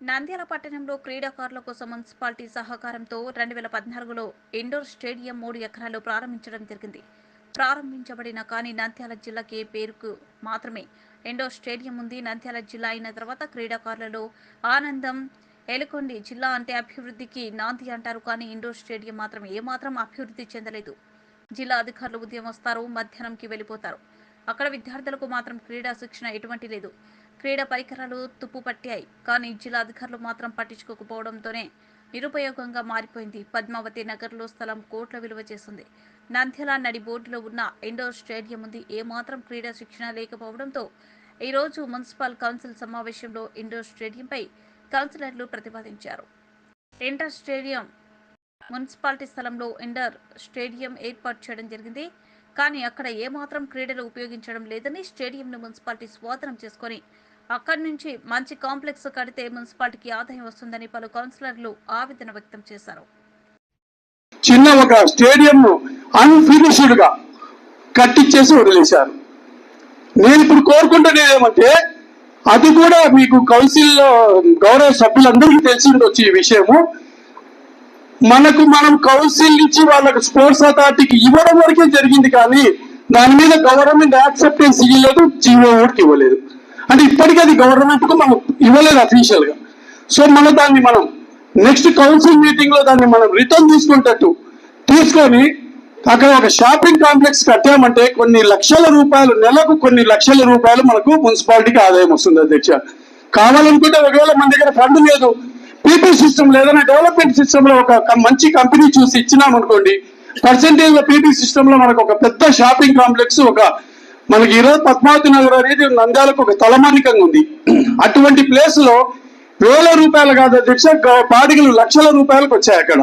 నంద్యాల పట్టణంలో క్రీడాకారుల కోసం మున్సిపాలిటీ సహకారంతో రెండు వేల పద్నాలుగులో ఇండోర్ స్టేడియం మూడు ఎకరాల్లో ప్రారంభించడం జరిగింది. ప్రారంభించబడిన కానీ నంద్యాల జిల్లాకే పేరుకు మాత్రమే. ఇండోర్ స్టేడియం ఉంది. నంద్యాల జిల్లా అయిన తర్వాత క్రీడాకారులలో ఆనందం ఎలుకొండి జిల్లా అంటే అభివృద్ధికి నాంది అంటారు. కానీ ఇండోర్ స్టేడియం మాత్రం ఏమాత్రం అభివృద్ధి చెందలేదు. జిల్లా అధికారులు ఉదయం వస్తారు మధ్యాహ్నంకి వెళ్ళిపోతారు. అక్కడ విద్యార్థులకు మాత్రం క్రీడా శిక్షణ ఎటువంటి లేదు. క్రీడా పరికరాలు తుప్పు పట్టాయి. కానీ జిల్లా అధికారులు మాత్రం పట్టించుకోకపోవడంతోనే నిరుపయోగంగా మారిపోయింది. పద్మావతి నగర్లో స్థలం కోట్ల విలువ చేస్తుంది. నంద్యాల నడి బోర్డులో ఉన్న ఇండోర్ స్టేడియం ఉంది. ఏమాత్రం క్రీడా శిక్షణ లేకపోవడంతో ఈరోజు మున్సిపల్ కౌన్సిల్ సమావేశంలో ఇండోర్ స్టేడియంపై కౌన్సిలర్లు ప్రతిపాదించారు. ఇండోర్ స్టేడియం మున్సిపాలిటీ స్థలంలో ఇండోర్ స్టేడియం ఏర్పాటు చేయడం జరిగింది. కానీ అక్కడ ఏమాత్రం క్రీడలు ఉపయోగించడం లేదని స్టేడియంను మున్సిపాలిటీ స్వాధీనం చేసుకొని అక్కడి నుంచి మంచి కాంప్లెక్స్ కడితే మున్సిపాలిటీకి ఆదాయం వస్తుందని పలు కౌన్సిలర్లు ఆవేదన వ్యక్తం చేశారు. చిన్న ఒక స్టేడియం అన్ఫినిష్డ్గా కట్టించేసి వదిలేశారు. నేను ఇప్పుడు కోరుకుంటున్నది ఏమంటే అది కూడా మీకు కౌన్సిల్ గౌరవ సభ్యులందరికీ తెలిసి ఉండొచ్చు ఈ విషయము. మనకు మనం కౌన్సిల్ నుంచి వాళ్ళకు స్పోర్ట్స్ అథారిటీకి ఇవ్వడం వరకే జరిగింది కానీ దాని మీద గవర్నమెంట్ యాక్సెప్టెన్స్ ఇవ్వలేదు జీవో ఓటుకి ఇవ్వలేదు. అంటే ఇప్పటికీ అది గవర్నమెంట్కు మనం ఇవ్వలేదు అఫీషియల్గా సో మన దాన్ని మనం నెక్స్ట్ కౌన్సిల్ మీటింగ్లో దాన్ని మనం రిటర్న్ తీసుకునేటట్టు తీసుకొని అక్కడ ఒక షాపింగ్ కాంప్లెక్స్ కట్టామంటే కొన్ని లక్షల రూపాయలు నెలకు కొన్ని లక్షల రూపాయలు మనకు మున్సిపాలిటీకి ఆదాయం వస్తుంది అధ్యక్ష. కావాలనుకుంటే ఒకవేళ మన దగ్గర ఫండ్ లేదు పీపుల్ సిస్టమ్ లేదన్నా డెవలప్మెంట్ సిస్టమ్లో ఒక మంచి కంపెనీ చూసి ఇచ్చినాం అనుకోండి పర్సెంటేజ్లో పీపీ సిస్టమ్లో మనకు ఒక పెద్ద షాపింగ్ కాంప్లెక్స్ ఒక మనకి ఈరోజు పద్మావతి నగర్ అనేది నంద్యాలకు ఒక తలమానికంగా ఉంది. అటువంటి ప్లేస్లో వేల రూపాయలు కాదు అధ్యక్ష బాడిగలు లక్షల రూపాయలకు వచ్చాయి అక్కడ.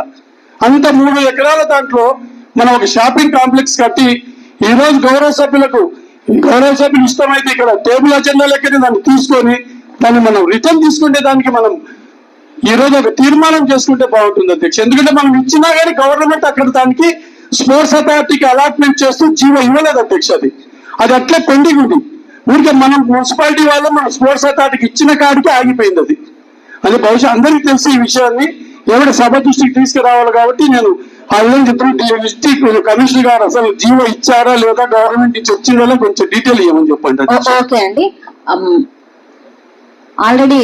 అంత మూడు ఎకరాల దాంట్లో మనం ఒక షాపింగ్ కాంప్లెక్స్ కట్టి ఈ రోజు గౌరవ సభ్యులకు గౌరవ సభ్యులు ఇష్టమైతే ఇక్కడ టేబుల్ అజెండా లెక్కనే దాన్ని తీసుకొని దాన్ని మనం రిటర్న్ తీసుకుంటే దానికి మనం ఈ రోజు ఒక తీర్మానం చేసుకుంటే బాగుంటుంది అధ్యక్ష. ఎందుకంటే మనం ఇచ్చినా కానీ గవర్నమెంట్ అక్కడ దానికి స్పోర్ట్స్ అథారిటీకి అలాట్మెంట్ చేస్తూ జీవో ఇవ్వలేదు అధ్యక్ష అది. అది అట్లే పెండింగ్ ఉంది. ఊరికే మనం మున్సిపాలిటీ వాళ్ళు మన స్పోర్ట్స్ అథారిటీకి ఇచ్చిన కాడికి ఆగిపోయింది అది. అది బహుశా అందరికీ తెలిసి ఈ విషయాన్ని. ఎవరి సభ దృష్టికి తీసుకురావాలి కాబట్టి నేను ఆ విధంగా కమిషనర్ గారు అసలు జీవో ఇచ్చారా లేదా గవర్నమెంట్ నుంచి వచ్చిందో కొంచెం డీటెయిల్ ఇవ్వమని చెప్పండి. ఓకే అండి. ఆల్రెడీ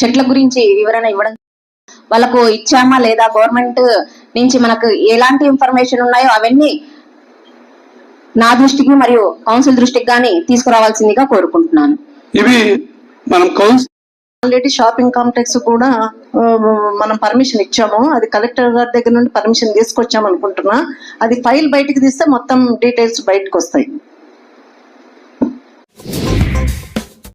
చెట్ల గురించి వివరణ ఇవ్వడం వాళ్ళకు ఇచ్చామా లేదా? గవర్నమెంట్ నుంచి మనకు ఎలాంటి ఇన్ఫర్మేషన్ ఉన్నాయో అవన్నీ నా దృష్టికి మరియు కౌన్సిల్ దృష్టికి కానీ తీసుకురావాల్సిందిగా కోరుకుంటున్నాను. ఇవి మనం కౌన్సిల్ ఆల్రెడీ షాపింగ్ కాంప్లెక్స్ కూడా మనం పర్మిషన్ ఇచ్చాము. అది కలెక్టర్ గారి దగ్గర నుండి పర్మిషన్ తీసుకొచ్చాము అనుకుంటున్నా అది ఫైల్ బయటికి తీస్తే మొత్తం డీటెయిల్స్ బయటకు వస్తాయి